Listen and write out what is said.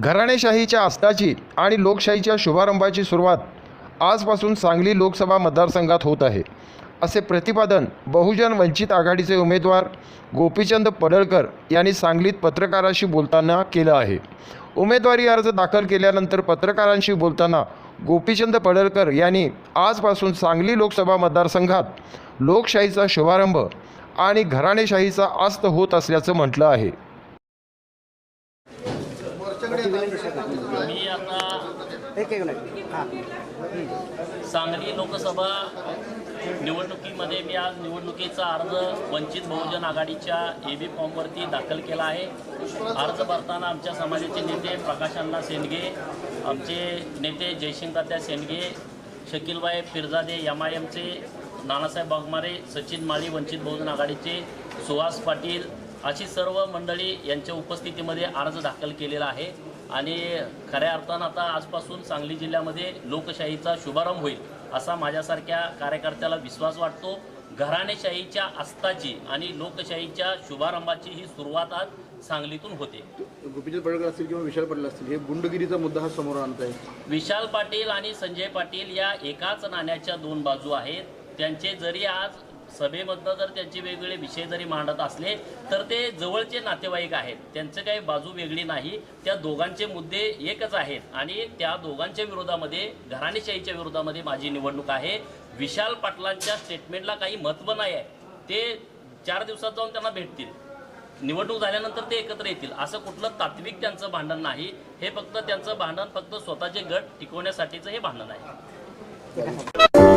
घराणेशाहीच्या अस्ताची आणि लोकशाहीच्या शुभारंभाची सुरुवात आजपासून सांगली लोकसभा मतदारसंघात होत आहे. असे प्रतिपादन बहुजन वंचित आघाडीचे उमेदवार गोपीचंद पडळकर यांनी सांगलीत पत्रकारांशी बोलताना केलं आहे. उमेदवारी अर्ज दाखल केल्यानंतर पत्रकारांशी बोलताना गोपीचंद पडळकर यांनी आजपासून सांगली लोकसभा मतदारसंघात लोकशाहीचा शुभारंभ आणि घराणेशाहीचा अस्त होत असल्याचं म्हटलं आहे. मी आता एक एक मिनिट. हां. सांगली लोकसभा निवडणुकीमध्ये मी आज निवडणुकीचा अर्ज वंचित बहुजन आघाडीच्या ए बी फॉर्मवरती दाखल केला आहे. अर्ज भरताना आमच्या समाजाचे नेते प्रकाश अण्णा सेंडगे आमचे नेते जयसिंग तात्या सेंडगे शकीलबाई फिरजादे एम आय एमचे नानासाहेब बागमारे सचिन माळी वंचित बहुजन आघाडीचे सुहास पाटील अशी सर्व मंडळी यांच्या उपस्थितीमध्ये अर्ज दाखल केलेला आहे. आणि खऱ्या अर्थानं आता आजपासून सांगली जिल्ह्यामध्ये लोकशाहीचा शुभारंभ होईल असा माझ्यासारख्या कार्यकर्त्याला विश्वास वाटतो. घराणेशाहीच्या अस्ताची आणि लोकशाहीच्या शुभारंभाची ही सुरुवात आज सांगलीतून होते. गोपीचंद पडळकर असतील किंवा विशाल पाटील असतील हे गुंडगिरीचा मुद्दा हा समोर आणत आहे विशाल पाटील आणि संजय पाटील या एकाच नाण्याच्या दोन बाजू आहेत. त्यांचे जरी आज सभेमधनं जर त्यांचे वेगवेगळे विषय जरी मांडत असले तर ते जवळचे नातेवाईक आहेत. त्यांचं काही बाजू वेगळी नाही. त्या दोघांचे मुद्दे एकच आहेत. आणि त्या दोघांच्या विरोधामध्ये घराणेशाहीच्या विरोधामध्ये माझी निवडणूक आहे. विशाल पाटलांच्या स्टेटमेंटला काही महत्त्व नाही आहे. ते चार दिवसात जाऊन त्यांना भेटतील. निवडणूक झाल्यानंतर ते एकत्र येतील. असं कुठलं तात्विक त्यांचं भांडण नाही. हे फक्त त्यांचं भांडण फक्त स्वतःचे गट टिकवण्यासाठीचं हे भांडण आहे.